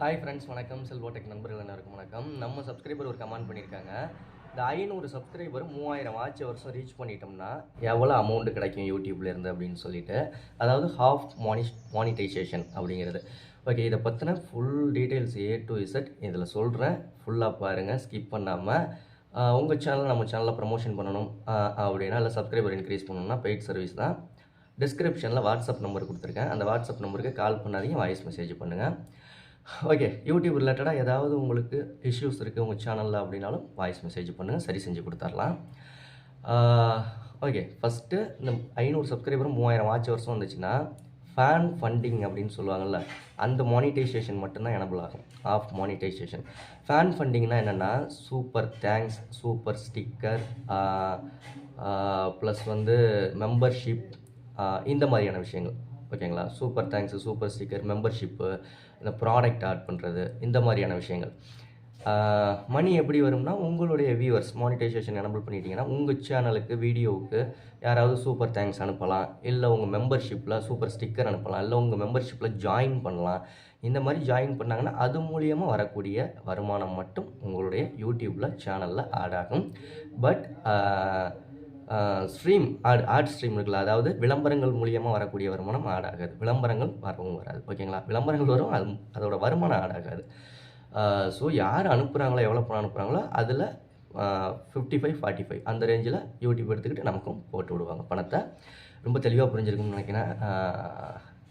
Hi friends வணக்கம். செல்வோடெக் நண்பர்கள் எல்லாருக்கும் வணக்கம். நம்ம சப்ஸ்கிரைபர் ஒரு கமெண்ட் பண்ணியிருக்காங்க இந்த ஐநூறு சப்ஸ்கிரைபர் மூவாயிரம் வாட்ச் வருஷம் ரீச் பண்ணிட்டோம்னா எவ்வளோ அமௌண்ட் கிடைக்கும் யூடியூப்லேருந்து அப்படின்னு சொல்லிட்டு அதாவது ஹாஃப் மானி மானிட்டைசேஷன் அப்படிங்கிறது. ஓகே இதை பற்றின full details A to Z இதில் சொல்கிறேன் ஃபுல்லாக பாருங்கள் ஸ்கிப் பண்ணாமல் உங்கள் சேனல் நம்ம சேனலில் ப்ரமோஷன் பண்ணணும் அப்படின்னா இல்லை சப்ஸ்கிரைபர் இன்க்ரீஸ் பண்ணணும்னா பெய்ட் சர்வீஸ் தான். டிஸ்கிரிப்ஷனில் வாட்ஸ்அப் நம்பர் கொடுத்துருக்கேன். அந்த வாட்ஸ்அப் நம்பருக்கு கால் பண்ணாதீங்க வாய்ஸ் மெசேஜ் பண்ணுங்கள் ஓகே யூடியூப் ரிலேட்டடாக ஏதாவது உங்களுக்கு இஷ்யூஸ் இருக்குது உங்கள் சேனலில் அப்படின்னாலும் வாய்ஸ் மெசேஜ் பண்ணுங்கள் சரி செஞ்சு கொடுத்துர்லாம். ஓகே ஃபஸ்ட்டு இந்த ஐநூறு சப்ஸ்கிரைபர் மூவாயிரம் வாட்ச் வருஷம் வந்துச்சுன்னா ஃபேன் ஃபண்டிங் அப்படின்னு சொல்லுவாங்கள்ல அந்த மானிட்டைசேஷன் மட்டும்தான் எனபிள் ஆகும். ஆஃப் மானிட்டைசேஷன் ஃபேன் ஃபண்டிங்னா என்னென்னா super thanks super sticker plus வந்து மெம்பர்ஷிப் இந்த மாதிரியான விஷயங்கள். ஓகேங்களா? Super thanks super sticker membership இந்த ப்ராடக்ட் ஆட் பண்ணுறது இந்த மாதிரியான விஷயங்கள். மணி எப்படி வரும்னா உங்களுடைய வியூவர்ஸ் மானிட்டைசேஷன் எனபிள் பண்ணிட்டீங்கன்னா உங்கள் சேனலுக்கு வீடியோவுக்கு யாராவது சூப்பர் தேங்க்ஸ் அனுப்பலாம். இல்லை உங்கள் மெம்பர்ஷிப்பில் சூப்பர் ஸ்டிக்கர் அனுப்பலாம். இல்லை உங்கள் மெம்பர்ஷிப்பில் ஜாயின் பண்ணலாம். இந்த மாதிரி ஜாயின் பண்ணாங்கன்னா அது மூலியமாக வரக்கூடிய வருமானம் மட்டும் உங்களுடைய யூடியூப்பில் சேனலில் ஆட் ஆகும். But stream ad ad stream இருக்குல்ல அதாவது விளம்பரங்கள் மூலியமாக வரக்கூடிய வருமானம் ஆடாகாது விளம்பரங்கள் வரவும் வராது. ஓகேங்களா? விளம்பரங்கள் வரும் அது அதோட வருமானம் ஆடாகாது ஸோ யார் அனுப்புகிறாங்களோ எவ்வளோ பணம் அனுப்புகிறாங்களோ அதில் ஃபிஃப்டி ஃபைவ் ஃபார்ட்டி ஃபைவ் அந்த ரேஞ்சில் யூடியூப் எடுத்துக்கிட்டு நமக்கும் போட்டு விடுவாங்க பணத்தை. ரொம்ப தெளிவாக புரிஞ்சிருக்கும்னு நினைக்கிறேன்.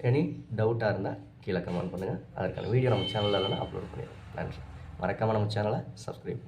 எனி டவுட்டாக இருந்தால் கீழே கமெண்ட் பண்ணுங்கள் அதற்கான வீடியோ நம்ம சேனலில் இல்லைன்னா அப்லோட் பண்ணிடுவோம் நன்றி. மறக்காமல் நம்ம சேனலை சப்ஸ்கிரைப்